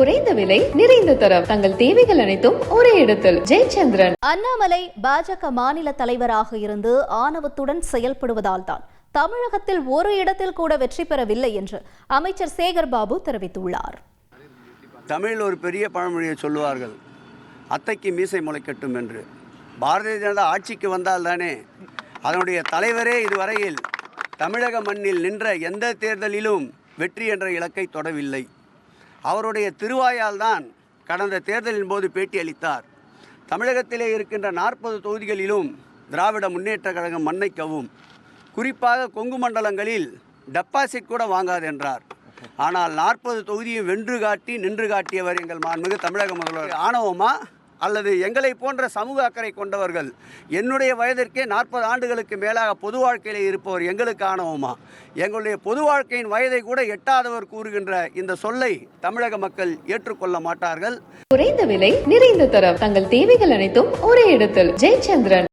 குறைந்த விலை நிறைந்த தரம். தங்கள் தேவைகள் அனைத்தும் ஒரே இடத்தில். ஜெயச்சந்திரன். அண்ணாமலை பாஜக மாநில தலைவராக இருந்து ஆணவத்துடன் செயல்படுவதால் தான் தமிழகத்தில் ஒரு இடத்தில் கூட வெற்றி பெறவில்லை என்று அமைச்சர் சேகர் பாபு தெரிவித்துள்ளார். தமிழில் ஒரு பெரிய பழமொழியை சொல்லுவார்கள் அத்தைக்கு மீசை முளைக்கட்டும் என்று. பாரதிய ஜனதா ஆட்சிக்கு வந்தால்தானே அதனுடைய தலைவரே இதுவரையில் தமிழக மண்ணில் நின்ற எந்த தேர்தலிலும் வெற்றி என்ற இலக்கை தொடவில்லை. அவருடைய திருவாயால் தான் கடந்த தேர்தலின் போது பேட்டியளித்தார் தமிழகத்திலே இருக்கின்ற நாற்பது தொகுதிகளிலும் திராவிட முன்னேற்றக் கழகம் மன்னைக்கவும். குறிப்பாக கொங்கு மண்டலங்களில் டெபாசிட் கூட வாங்காது என்றார். ஆனால் நாற்பது தொகுதியை வென்று காட்டி நின்று காட்டியவர் எங்கள் மாண்புமிகு தமிழக முதல்வர் ஆணவமா? அல்லது எங்களை போன்ற சமூக அக்கறை கொண்டவர்கள் என்னுடைய வயதிற்கே நாற்பது ஆண்டுகளுக்கு மேலாக பொது வாழ்க்கையில் இருப்பவர் எங்களுக்கு ஆணவமா? எங்களுடைய பொது வாழ்க்கையின் வயதை கூட எட்டாதவர் கூறுகின்ற இந்த சொல்லை தமிழக மக்கள் ஏற்றுக்கொள்ள மாட்டார்கள். குறைந்த விலை நிறைந்த தரம். தங்கள் தேவைகள் அனைத்தும் ஒரே இடத்தில். ஜெயச்சந்திரன்.